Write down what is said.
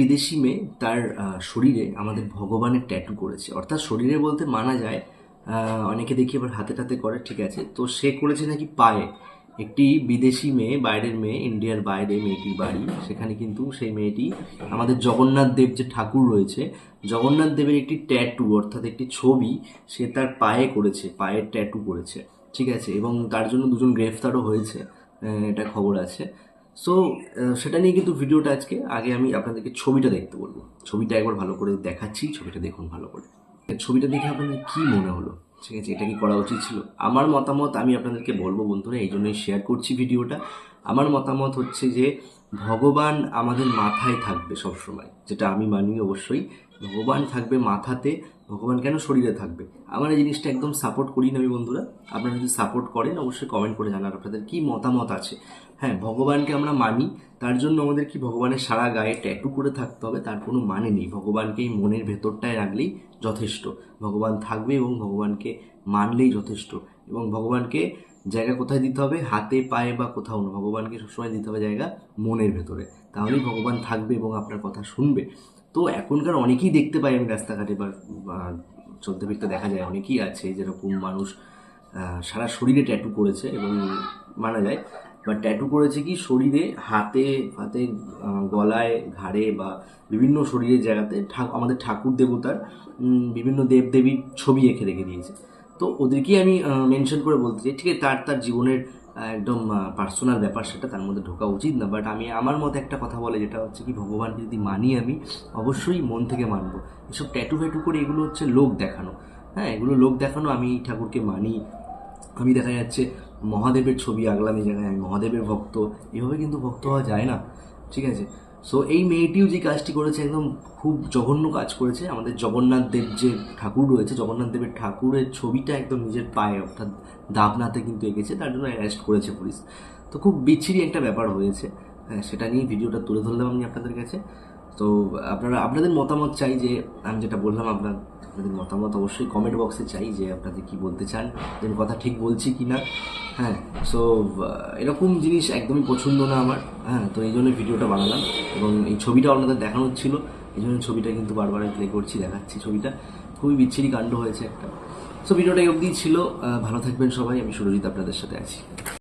বিদেশি মেয়ে তার শরীরে আমাদের ভগবানের ট্যাটু করেছে। অর্থাৎ শরীরে বলতে মানা যায় অনেকে দেখি আবার হাতে টাতে করে, ঠিক আছে? তো সে করেছে নাকি পায়ে। একটি বিদেশি মেয়ে, বাইরের মেয়ে, ইন্ডিয়ার বাইরে মেয়েটির বাড়ি। সেখানে কিন্তু সেই মেয়েটি আমাদের জগন্নাথ দেব যে ঠাকুর রয়েছে, জগন্নাথ দেবের একটি ট্যাটু অর্থাৎ একটি ছবি, সে তার পায়ে করেছে পায়ের ট্যাটু করেছে, ঠিক আছে? এবং তার জন্য দুজন গ্রেফতারও হয়েছে এটা খবর আছে। সো সেটা নিয়ে কিন্তু ভিডিওটা আজকে, আগে আমি আপনাদেরকে ছবিটা দেখতে বলব। ছবিটা একবার ভালো করে দেখাচ্ছি, ছবিটা দেখুন ভালো করে। ছবিটা দেখে আপনাদের কী মনে হলো? ঠিক আছে, এটা কি করা উচিত ছিল? আমার মতামত আমি আপনাদেরকে বলব বন্ধুরা, এই জন্যই শেয়ার করছি ভিডিওটা। আমার মতামত হচ্ছে যে ভগবান আমাদের মাথায় থাকবে সবসময়, যেটা আমি মানি অবশ্যই। ভগবান থাকবে মাথাতে, ভগবান কেন শরীরে থাকবে? আমার এই জিনিসটা একদম সাপোর্ট করি না আমি বন্ধুরা। আপনারা যদি সাপোর্ট করেন, অবশ্যই কমেন্ট করে জানান আপনাদের কি মতামত আছে। হ্যাঁ ভগবানকে আমরা মানি, তার জন্য আমাদের কি ভগবানের সারা গায়ে ট্যাটু করে থাকতে হবে? তার কোনো মানে নেই। ভগবানকে এই মনের ভেতরটায় রাখলেই যথেষ্ট। ভগবান থাকবে এবং ভগবানকে মানলেই যথেষ্ট। এবং ভগবানকে জায়গা কোথায় দিতে হবে? হাতে, পায়ে বা কোথাও না। ভগবানকে সবসময় দিতে হবে জায়গা মনের ভেতরে। তাহলেই ভগবান থাকবে এবং আপনার কথা শুনবে। তো এখনকার অনেকেই দেখতে পাই আমি রাস্তাঘাটে বা ফিরতে দেখা যায়, অনেকেই আছে যেরকম মানুষ সারা শরীরে ট্যাটু করেছে এবং মানা যায়। বা ট্যাটু করেছে কি? শরীরে হাতে হাতে গলায়, ঘাড়ে বা বিভিন্ন শরীরের জায়গাতে আমাদের ঠাকুর দেবতার বিভিন্ন দেবদেবীর ছবি এঁকে রেখে দিয়েছে। তো ওদেরকেই আমি মেনশন করে বলতে চাই। ঠিক আছে, তার তার জীবনের একদম পার্সোনাল ব্যাপার, সেটা তার মধ্যে ঢোকা উচিত না। বাট আমি, আমার মতে একটা কথা বলে, যেটা হচ্ছে কি, ভগবানকে যদি মানি আমি, অবশ্যই মন থেকে মানবো। এসব ট্যাটু ফ্যাটু করে এগুলো হচ্ছে লোক দেখানো। হ্যাঁ এগুলো লোক দেখানো, আমি ঠাকুরকে মানি। আমি দেখা যাচ্ছে, মহাদেবের ছবি আগলাম এই জায়গায়, আমি মহাদেবের ভক্ত। এভাবে কিন্তু ভক্ত হওয়া যায় না। ঠিক আছে? সো এই মেয়েটিও যে কাজটি করেছে, একদম খুব জঘন্য কাজ করেছে। আমাদের জগন্নাথ দেব যে ঠাকুর রয়েছে, জগন্নাথ দেবের ঠাকুরের ছবিটা একদম নিজের পায়ে, অর্থাৎ দাবনাতে কিন্তু এঁকেছে, তার জন্য অ্যারেস্ট করেছে পুলিশ। তো খুব বিচ্ছিরি একটা ব্যাপার হয়েছে। হ্যাঁ সেটা নিয়ে ভিডিওটা তুলে ধরলাম আমি আপনাদের কাছে। তো আপনারা, আপনাদের মতামত চাই যে, আমি যেটা বললাম, আপনার, আপনাদের মতামত অবশ্যই কমেন্ট বক্সে চাই যে আপনাদের কি বলতে চান যে আমি কথা ঠিক বলছি কি না। হ্যাঁ সো এরকম জিনিস একদমই পছন্দ না আমার। হ্যাঁ তো এই জন্য ভিডিওটা বানালাম এবং এই ছবিটা আপনাদের দেখানোর ছিল। এই জন্য ছবিটা কিন্তু বারবার প্লে করছি, দেখাচ্ছি ছবিটা। খুবই বিচ্ছিরি কাণ্ড হয়েছে একটা। সো ভিডিওটা এই অবধি ছিল। ভালো থাকবেন সবাই। আমি সুরজিৎ আপনাদের সাথে আছি।